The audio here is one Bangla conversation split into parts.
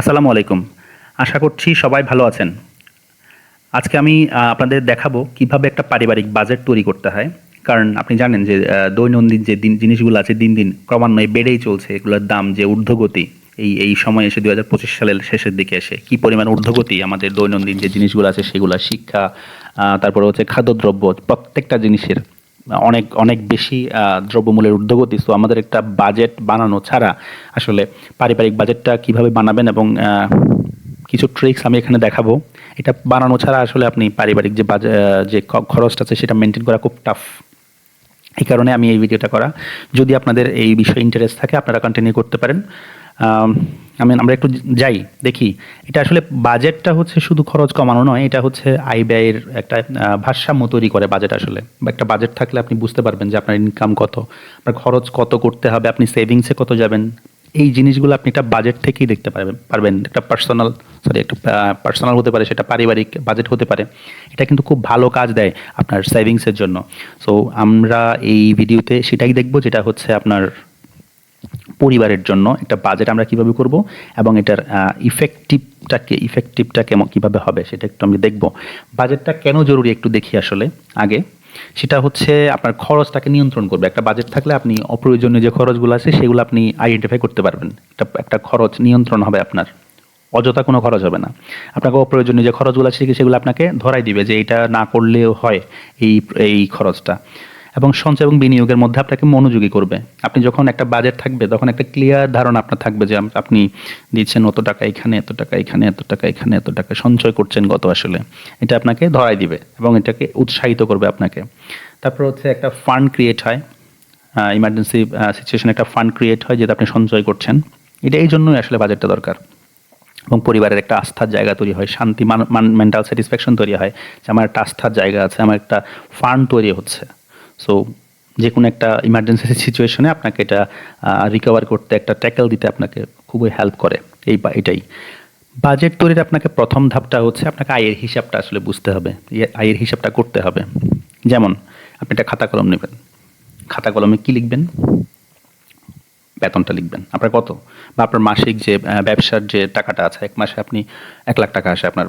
আসসালামু আলাইকুম। আশা করছি সবাই ভালো আছেন। আজকে আমি আপনাদের দেখাবো কীভাবে একটা পারিবারিক বাজেট তৈরি করতে হয়। কারণ আপনি জানেন যে দৈনন্দিন যে দিন, জিনিসগুলো আছে দিন দিন ক্রমান্বয়ে বেড়েই চলছে। এগুলোর দাম যে ঊর্ধ্বগতি, এই এই সময় এসে দুই হাজার পঁচিশ সালের শেষের দিকে এসে কি পরিমাণ ঊর্ধ্বগতি আমাদের দৈনন্দিন যে জিনিসগুলো আছে সেগুলো, শিক্ষা তারপরে হচ্ছে খাদ্যদ্রব্য, প্রত্যেকটা জিনিসের অনেক অনেক বেশি দ্রব্যমূল্যের ঊর্ধ্বগতি। সো আমাদের একটা বাজেট বানানো ছাড়া আসলে পারিবারিক বাজেটটা কীভাবে বানাবেন এবং কিছু ট্রিক্স আমি এখানে দেখাবো। এটা বানানো ছাড়া আসলে আপনি পারিবারিক যে বাজে যে খরচটা আছে সেটা মেনটেন করা খুব টাফ এই কারণে আমি এই ভিডিওটা করা। যদি আপনাদের এই বিষয়ে ইন্টারেস্ট থাকে, আপনারা কন্টিনিউ করতে পারেন। আম, আমি আমরা একটু যাই দেখি। এটা আসলে বাজেটটা হচ্ছে শুধু খরচ কমানো নয় এটা হচ্ছে আয় ব্যয়ের একটা ভারসাম্য তৈরি করে বাজেট আসলে। বা একটা বাজেট থাকলে আপনি বুঝতে পারবেন যে আপনার ইনকাম কত আপনার খরচ কত করতে হবে আপনি সেভিংসে কত যাবেন। এই জিনিসগুলো আপনি একটা বাজেট থেকেই দেখতে পারবেন পারবেন। একটা পার্সোনাল সরি একটা পার্সোনাল হতে পারে সেটা পারিবারিক বাজেট হতে পারে। এটা কিন্তু খুব ভালো কাজ দেয় আপনার সেভিংসের জন্য। সো আমরা এই ভিডিওতে সেটাই দেখব যেটা হচ্ছে আপনার পরিবারের জন্য একটা বাজেট আমরা কীভাবে করব এবং এটার ইফেক্টিভটাকে ইফেক্টিভটা কেমন কীভাবে হবে সেটা একটু আমি দেখব। বাজেটটা কেন জরুরি একটু দেখি আসলে আগে। সেটা হচ্ছে আপনার খরচটাকে নিয়ন্ত্রণ করবে। একটা বাজেট থাকলে আপনি অপ্রয়োজনীয় যে খরচগুলো আছে সেগুলো আপনি আইডেন্টিফাই করতে পারবেন। একটা একটা খরচ নিয়ন্ত্রণ হবে আপনার। অযথা কোনো খরচ হবে না। আপনাকে অপ্রয়োজনীয় যে খরচগুলো আছে সেগুলো আপনাকে ধরাই দিবে যে এটা না করলেও হয় এই এই খরচটা। এবং সঞ্চয় এবং বিনিয়োগের মধ্যে আপনাকে মনোযোগী করবে। আপনি যখন একটা বাজেট থাকবে, তখন একটা ক্লিয়ার ধারণা আপনার থাকবে যে আপনি দিচ্ছেন অত টাকা এখানে, এত টাকা এখানে, এত টাকা এখানে, এত টাকা সঞ্চয় করছেন গত আসলে। এটা আপনাকে ধরাই দিবে এবং এটাকে উৎসাহিত করবে আপনাকে। তারপর হচ্ছে একটা ফান্ড ক্রিয়েট হয়। ইমার্জেন্সি সিচুয়েশনে একটা ফান্ড ক্রিয়েট হয় যেটা আপনি সঞ্চয় করছেন। এটা এই জন্যই আসলে বাজেটটা দরকার। এবং পরিবারের একটা আস্থার জায়গা তৈরি হয়, শান্তি মেন্টাল স্যাটিসফ্যাকশন তৈরি হয় যে আমার একটা আস্থার জায়গা আছে, আমার একটা ফান্ড তৈরি হচ্ছে। সো যে কোনো একটা ইমার্জেন্সি সিচুয়েশনে আপনাকে এটা রিকভার করতে, একটা ট্যাকেল দিতে আপনাকে খুবই হেল্প করে। এই এটাই। বাজেট তৈরির আপনাকে প্রথম ধাপটা হচ্ছে আপনাকে আয়ের হিসাবটা আসলে বুঝতে হবে। আয়ের হিসাবটা করতে হবে। যেমন, আপনি একটা খাতা কলম নেবেন। খাতা কলমে কী লিখবেন? বেতনটা লিখবেন। আপনার কত? বা আপনার মাসিক যে ব্যবসার যে টাকাটা আছে, এক মাসে আপনি এক লাখ টাকা আসে আপনার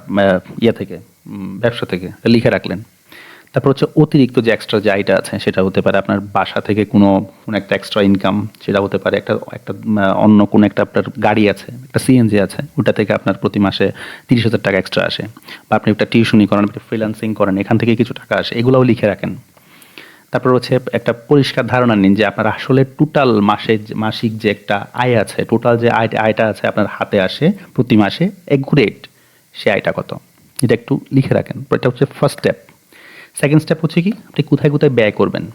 ইয়ে থেকে ব্যবসা থেকে, লিখে রাখলেন। তারপর হচ্ছে অতিরিক্ত যে এক্সট্রা যে আয়টা আছে সেটা হতে পারে আপনার বাসা থেকে কোনো কোনো একটা এক্সট্রা ইনকাম সেটা হতে পারে একটা একটা অন্য কোনো একটা আপনার গাড়ি আছে, একটা সিএনজি আছে, ওটা থেকে আপনার প্রতি মাসে তিরিশ হাজার টাকা এক্সট্রা আসে। বা আপনি একটা টিউশনি করেন একটা ফ্রিল্যান্সিং করেন, এখান থেকে কিছু টাকা আসে, এগুলোও লিখে রাখেন। তারপর হচ্ছে একটা পরিষ্কার ধারণা নিন যে আপনার আসলে টোটাল মাসে মাসিক যে একটা আয় আছে টোটাল যে আয়, আয়টা আছে আপনার হাতে আসে প্রতি মাসে একুরেট সে আয়টা কত? এটা একটু লিখে রাখেন। এটা হচ্ছে ফার্স্ট স্টেপ সেকেন্ড স্টেপ হচ্ছে কি? আপনি কোথায় কোথায় ব্যয় করবেন?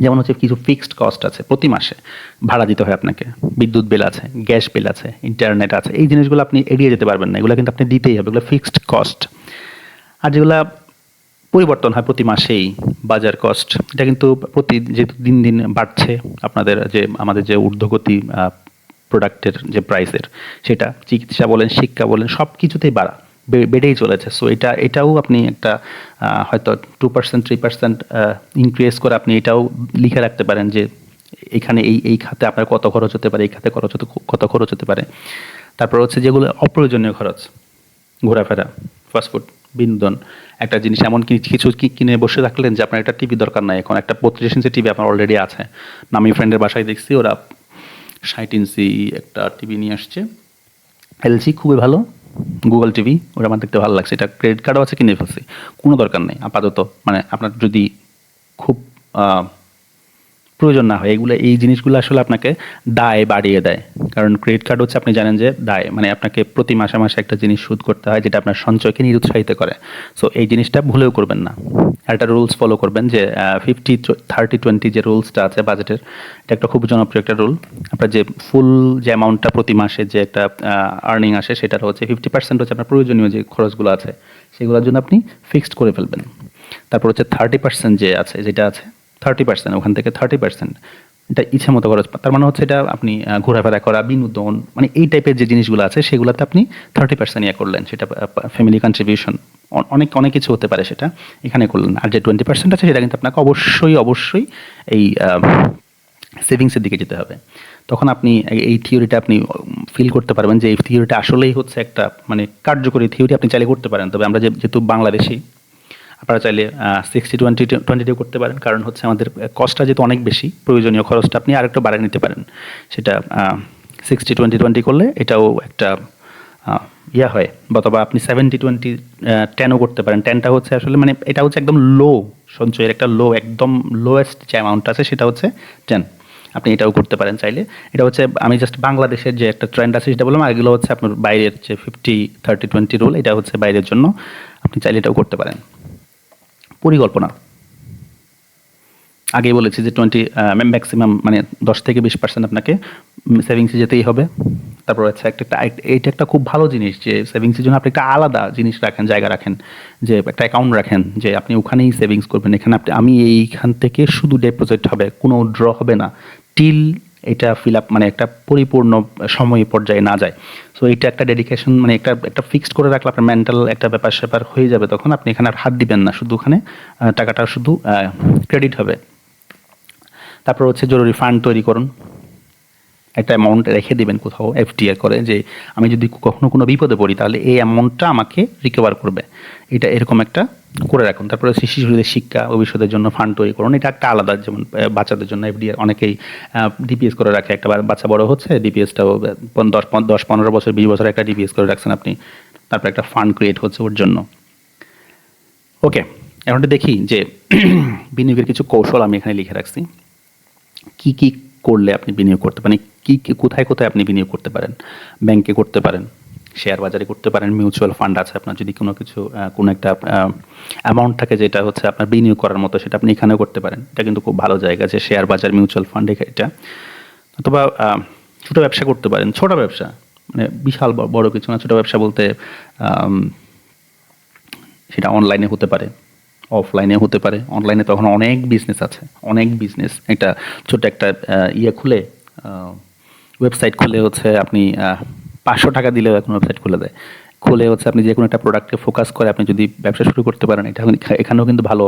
যেমন হচ্ছে কিছু ফিক্সড কস্ট আছে প্রতি মাসে। ভাড়া দিতে হয় আপনাকে। বিদ্যুৎ বিল আছে, গ্যাস বিল আছে ইন্টারনেট আছে। এই জিনিসগুলো আপনি এড়িয়ে যেতে পারবেন না। এগুলো কিন্তু আপনি দিতেই হবে। এগুলো ফিক্সড কস্ট আর যেগুলা পরিবর্তন হয় প্রতি মাসেই, বাজার কস্ট এটা কিন্তু প্রতি যেহেতু দিন দিন বাড়ছে, আপনাদের যে, আমাদের যে ঊর্ধ্বগতি প্রোডাক্টের যে প্রাইসের সেটা চিকিৎসা বলেন, শিক্ষা বলেন সব কিছুতেই বাড়া। বেড়েই চলেছে। সো এটা, এটাও আপনি একটা হয়তো two percent three percent increase করে আপনি এটাও লিখে রাখতে পারেন যে, এখানে এই এই খাতে আপনার কত খরচ হতে পারে, এই খাতে খরচ হতে, কত খরচ হতে পারে। তারপর হচ্ছে যেগুলো অপ্রয়োজনীয় খরচ, ঘোরাফেরা ফাস্টফুড বিনোদন, একটা জিনিস এমন কিছু কিনে বসে থাকলেন যে আপনার একটা টিভি দরকার নাই এখন, একটা বত্রিশ ইঞ্চি টিভি আপনার অলরেডি আছে। আমি ফ্রেন্ডের বাসায় দেখছি, ওরা ষাট ইঞ্চি একটা টিভি নিয়ে আসছে। এলজি খুবই ভালো গুগল টিভি ওটা আমার দেখতে ভালো লাগছে। এটা ক্রেডিট কার্ডও আছে কিনে ফেলছি কোনো দরকার নেই, আপাতত। মানে আপনার যদি খুব প্রয়োজন না হয়। এগুলো এই জিনিসগুলো আসলে আপনাকে দায় বাড়িয়ে দেয়। কারণ ক্রেডিট কার্ড হচ্ছে আপনি জানেন যে দায়। মানে আপনাকে প্রতি মাসে মাসে একটা জিনিস সুদ করতে হয় যেটা আপনার সঞ্চয়কে নিরুৎসাহিত করে। সো এই জিনিসটা ভুলেও করবেন না। একটা রুলস ফলো করবেন যে ফিফটি থার্টি টোয়েন্টি যে রুলসটা আছে বাজেটের এটা একটা খুব জনপ্রিয় একটা রুল আপনার যে ফুল যে অ্যামাউন্টটা প্রতি মাসে যে একটা আর্নিং আসে সেটার হচ্ছে ফিফটি পার্সেন্ট হচ্ছে আপনার প্রয়োজনীয় যে খরচগুলো আছে, সেগুলোর জন্য আপনি ফিক্সড করে ফেলবেন। তারপর হচ্ছে থার্টি পার্সেন্ট যে আছে, যেটা আছে থার্টি পার্সেন্ট ওখান থেকে থার্টি পার্সেন্ট এটা ইচ্ছা মতো খরচ। তার মানে হচ্ছে এটা আপনি ঘোরাফেরা করা, বিনোদন মানে এই টাইপের যে জিনিসগুলো আছে, সেগুলোতে আপনি থার্টি পার্সেন্ট ইয়ে করলেন, সেটা ফ্যামিলি কন্ট্রিবিউশন অনেক অনেক কিছু হতে পারে সেটা এখানে করলেন। আর যে টোয়েন্টি পার্সেন্ট আছে, সেটা কিন্তু আপনাকে অবশ্যই অবশ্যই এই সেভিংসের দিকে যেতে হবে। তখন আপনি এই- থিওরিটা আপনি ফিল করতে পারবেন যে এই থিওরিটা আসলেই হচ্ছে একটা মানে কার্যকরী থিওরি আপনি চাইলে করতে পারেন। তবে আমরা যেহেতু বাংলাদেশি আপনারা চাইলে সিক্সটি টোয়েন্টি টোয়েন্টি টু করতে পারেন। কারণ হচ্ছে আমাদের কস্টটা যেহেতু অনেক বেশি, প্রয়োজনীয় খরচটা আপনি আরেকটু বাড়িয়ে নিতে পারেন। সেটা সিক্সটি টোয়েন্টি টোয়েন্টি করলে এটাও একটা ইয়া হয়। অথবা আপনি সেভেন্টি টোয়েন্টি টেনও করতে পারেন। টেনটা হচ্ছে আসলে মানে এটা হচ্ছে একদম লো সঞ্চয়ের একটা লো একদম লোয়েস্ট যে অ্যামাউন্ট আছে, সেটা হচ্ছে টেন আপনি এটাও করতে পারেন চাইলে। এটা হচ্ছে, আমি জাস্ট বাংলাদেশের যে একটা ট্রেন্ড আছে, সেটা বললাম। এগুলো হচ্ছে আপনার বাইরের যে ফিফটি থার্টি টোয়েন্টি রুল এটা হচ্ছে বাইরের জন্য। আপনি চাইলে এটাও করতে পারেন। পরিকল্পনা। আগেই বলেছি যে টোয়েন্টি ম্যাক্সিমাম মানে দশ থেকে বিশ পার্সেন্ট আপনাকে সেভিংসে যেতেই হবে। তারপর হচ্ছে একটা এইটা একটা খুব ভালো জিনিস যে সেভিংসের জন্য আপনি একটা আলাদা জিনিস রাখেন, জায়গা রাখেন, যে একটা অ্যাকাউন্ট রাখেন, যে আপনি ওখানেই সেভিংস করবেন। এখানে আপনি, আমি এইখান থেকে শুধু ডিপোজিট হবে, কোনো ড্র হবে না। টিল এটা ফিল আপ মানে একটা পরিপূর্ণ সময় পর্যায়ে না যায়। সো এটা একটা ডেডিকেশন মানে একটা একটা ফিক্সড করে রাখলে আপনার মেন্টাল একটা ব্যাপার স্যাপার হয়ে যাবে তখন আপনি এখানে আর হাত দিবেন না। শুধু ওখানে টাকাটা শুধু ক্রেডিট হবে। তারপর হচ্ছে জরুরি ফান্ড তৈরি করুন। একটা অ্যামাউন্ট রেখে দেবেন কোথাও এফডিআর করে যে আমি যদি কখনো কোনো বিপদে পড়ি, তাহলে এই অ্যামাউন্টটা আমাকে রিকভার করবে। এটা এরকম একটা করে রাখুন। তারপরে শিশুদের শিক্ষা, ভবিষ্যতের জন্য ফান্ড তৈরি করুন। এটা একটা আলাদা যেমন বাচ্চাদের জন্য এফডিআর অনেকেই ডিপিএস করে রাখে। একটা বাচ্চা বড় হচ্ছে ডিপিএসটাও দশ দশ পনেরো বছর, বিশ বছর একটা ডিপিএস করে রাখছেন আপনি। তারপর একটা ফান্ড ক্রিয়েট হচ্ছে ওর জন্য। ওকে এখন দেখি যে বিনিয়োগের কিছু কৌশল আমি এখানে লিখে রাখছি। কি কি করলে আপনি বিনিয়োগ করতে পারেন। কি কোথায় কোথায় আপনি বিনিয়োগ করতে পারেন? ব্যাংকে করতে পারেন, শেয়ার বাজারে করতে পারেন, মিউচুয়াল ফান্ড আছে আপনার, যদি কোনো কিছু কোনো একটা অ্যামাউন্ট থাকে যেটা হচ্ছে আপনার বিনিয়োগ করার মতো, সেটা আপনি এখানেও করতে পারেন। এটা কিন্তু খুব ভালো জায়গা যে শেয়ার বাজার, মিউচুয়াল ফান্ড এটা। অথবা ছোটো ব্যবসা করতে পারেন, ছোট ব্যবসা মানে বিশাল বড় কিছু না, ছোটো ব্যবসা বলতে সেটা অনলাইনে হতে পারে। অফলাইনে হতে পারে। অনলাইনে তখন অনেক বিজনেস আছে। অনেক বিজনেস একটা ছোট একটা ইয়ে খুলে ওয়েবসাইট খুলে হচ্ছে আপনি পাঁচশো টাকা দিলেও এখন ওয়েবসাইট খুলে দেয়। খুলে হচ্ছে আপনি যে কোনো একটা প্রোডাক্টকে ফোকাস করে আপনি যদি ব্যবসা শুরু করতে পারেন, এটা এখানেও কিন্তু ভালো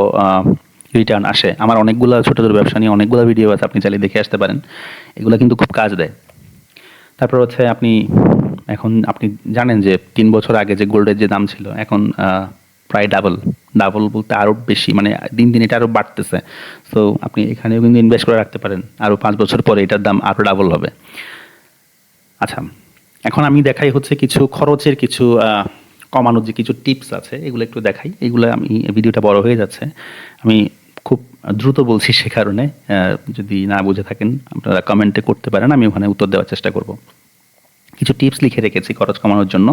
রিটার্ন আসে। আমার অনেকগুলো ছোটো ছোটো ব্যবসা নিয়ে অনেকগুলো ভিডিও আছে, আপনি চালিয়ে দেখে আসতে পারেন। এগুলো কিন্তু খুব কাজ দেয়। তারপর হচ্ছে আপনি, এখন আপনি জানেন যে তিন বছর আগে যে গোল্ডের যে দাম ছিল, এখন প্রায় ডাবল ডাবল বলতে আরও বেশি মানে দিন দিন এটা আরও বাড়তেছে। সো আপনি এখানেও কিন্তু ইনভেস্ট করে রাখতে পারেন। আরও পাঁচ বছর পরে এটার দাম আরও ডাবল হবে। আচ্ছা এখন আমি দেখাই হচ্ছে কিছু খরচের কিছু কমানোর যে কিছু টিপস আছে, এগুলো একটু দেখাই। এগুলো আমি ভিডিওটা বড় হয়ে যাচ্ছে। আমি খুব দ্রুত বলছি সে কারণে যদি না বুঝে থাকেন, আপনারা কমেন্টে করতে পারেন, আমি ওখানে উত্তর দেওয়ার চেষ্টা করব। কিছু টিপস লিখে রেখেছি খরচ কমানোর জন্য।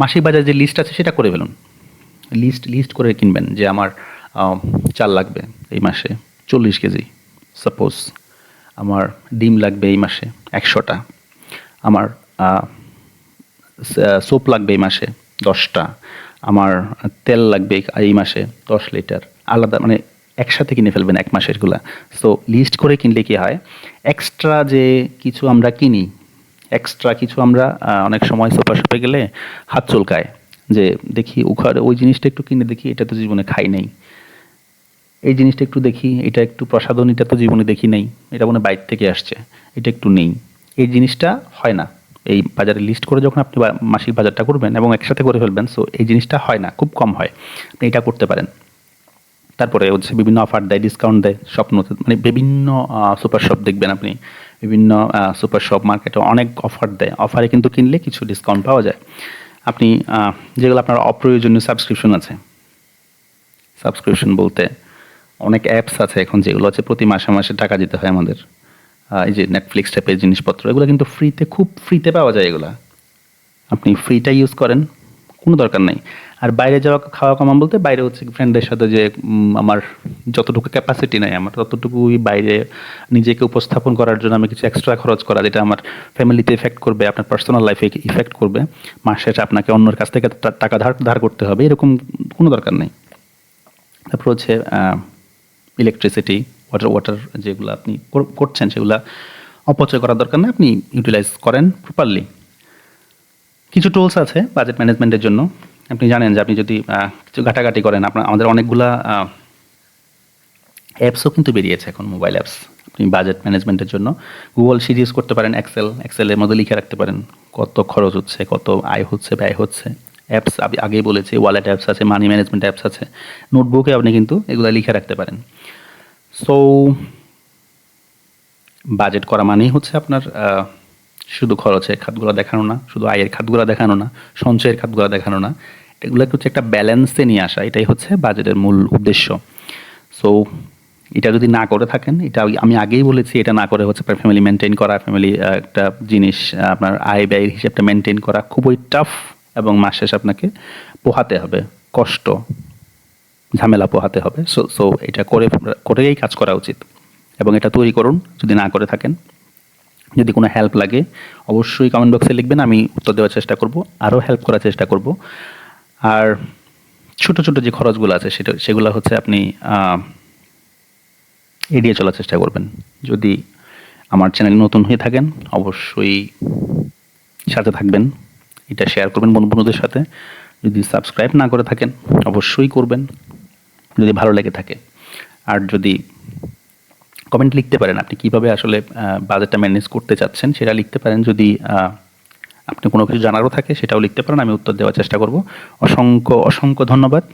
মাসিক বাজার যে লিস্ট আছে সেটা করে ফেলুন। লিস্ট লিস্ট করে কিনবেন যে আমার চাল লাগবে এই মাসে, চল্লিশ কেজি। সাপোজ আমার ডিম লাগবে এই মাসে একশোটা। আমার সোপ লাগবে এই মাসে দশটা। আমার তেল লাগবে এই মাসে দশ লিটার। আলাদা মানে একসাথে কিনে ফেলবেন এক মাসেরগুলা। সো লিস্ট করে কিনলে কি হয়? এক্সট্রা যে কিছু আমরা কিনি এক্সট্রা কিছু আমরা অনেক সময় সুপার শপে গেলে হাত চুলকায়। যে দেখি ওখানে ওই জিনিসটা একটু কিনে দেখি, এটা তো জীবনে খাই নাই। এই জিনিসটা একটু দেখি, এটা একটু প্রসাধন, এটা তো জীবনে দেখি নাই। এটা মনে বাইরে থেকে আসছে, এটা একটু নেই। এই জিনিসটা হয় না। এই বাজারে লিস্ট করে যখন আপনি মাসিক বাজারটা করবেন এবং একসাথে করে ফেলবেন সো এই জিনিসটা হয় না, খুব কম হয়। আপনি এটা করতে পারেন। তারপরে হচ্ছে বিভিন্ন অফার দেয় ডিসকাউন্ট দেয় স্বপ্ন মানে বিভিন্ন সুপার শপ দেখবেন আপনি। বিভিন্ন সুপার শপ মার্কেটে অনেক অফার দেয়। অফারে কিন্তু কিনলে কিছু ডিসকাউন্ট পাওয়া যায়। আপনি যেগুলো আপনার অপ্রয়োজনীয় সাবস্ক্রিপশন আছে। সাবস্ক্রিপশন বলতে অনেক অ্যাপস আছে এখন যেগুলো আছে প্রতি মাসে মাসে টাকা দিতে হয় আমাদের। এই যে নেটফ্লিক্স টাইপের জিনিসপত্র, এগুলো কিন্তু ফ্রিতে খুব ফ্রিতে পাওয়া যায় এগুলা। আপনি ফ্রিটা ইউজ করেন কোনো দরকার নেই। আর বাইরে যাওয়া, খাওয়া কমান বলতে বাইরে হচ্ছে ফ্রেন্ডদের সাথে যে আমার যতটুকু ক্যাপাসিটি নাই, আমার ততটুকুই বাইরে নিজেকে উপস্থাপন করার জন্য আমি কিছু এক্সট্রা খরচ করা, যেটা আমার ফ্যামিলিতে এফেক্ট করবে, আপনার পার্সোনাল লাইফে ইফেক্ট করবে। মাস শেষে আপনাকে অন্যের কাছ থেকে টাকা ধার ধার করতে হবে, এরকম কোনো দরকার নেই। তারপর হচ্ছে ইলেকট্রিসিটি ওয়াটার ওয়াটার যেগুলো আপনি করছেন, সেগুলো অপচয় করার দরকার নেই, আপনি ইউটিলাইজ করেন প্রপারলি কিছু টুলস আছে বাজেট ম্যানেজমেন্টের জন্য। আপনি জানেন যে আপনি যদি কিছু ঘাটাঘাটি করেন, আপনার, আমাদের অনেকগুলা অ্যাপসও কিন্তু বেরিয়েছে এখন মোবাইল অ্যাপস আপনি বাজেট ম্যানেজমেন্টের জন্য। গুগল শিট ইউজ করতে পারেন এক্সেল এক্সেলের মধ্যে লিখে রাখতে পারেন। কত খরচ হচ্ছে, কত আয় হচ্ছে, ব্যয় হচ্ছে। অ্যাপস আমি আগেই বলেছি ওয়ালেট অ্যাপস আছে মানি ম্যানেজমেন্ট অ্যাপস আছে। নোটবুকে আপনি কিন্তু এগুলো লিখে রাখতে পারেন। সো বাজেট করা মানেই হচ্ছে আপনার শুধু খরচের খাতগুলো দেখানো না, শুধু আয়ের খাতগুলো দেখানো না, সঞ্চয়ের খাতগুলো দেখানো না এগুলোকে হচ্ছে একটা ব্যালেন্সে নিয়ে আসা, এটাই হচ্ছে বাজেটের মূল উদ্দেশ্য। সো এটা যদি না করে থাকেন, এটা আমি আগেই বলেছি, এটা না করে হচ্ছে ফ্যামিলি মেনটেন করা ফ্যামিলি একটা জিনিস আপনার আয় ব্যয়ের হিসাবটা মেনটেন করা খুবই টাফ এবং মাস শেষে আপনাকে পোহাতে হবে, কষ্ট, ঝামেলা পোহাতে হবে। সো সো এটা করে, করেই কাজ করা উচিত। এবং এটা তৈরি করুন, যদি না করে থাকেন। যদি কোনো হেল্প লাগে, অবশ্যই কমেন্ট বক্সে লিখবেন, আমি উত্তর দেওয়ার চেষ্টা করব, আরও হেল্প করার চেষ্টা করব। আর ছোট ছোট যে খরচগুলো আছে, সেটা, সেগুলো হচ্ছে আপনি এড়িয়ে চলার চেষ্টা করবেন। যদি আমার চ্যানেল নতুন হয়ে থাকেন, অবশ্যই সাথে থাকবেন, এটা শেয়ার করবেন বন্ধু বন্ধুদের সাথে। যদি সাবস্ক্রাইব না করে থাকেন, অবশ্যই করবেন। যদি ভালো লেগে থাকে। আর যদি কমেন্ট লিখতে পারেন আপনি কীভাবে আসলে বাজেটটা ম্যানেজ করতে চাচ্ছেন সেটা লিখতে পারেন। যদি আপনি কোনো কিছু জানারও থাকে সেটাও লিখতে পারেন, আমি উত্তর দেওয়ার চেষ্টা করব। অসংখ্য অসংখ্য ধন্যবাদ।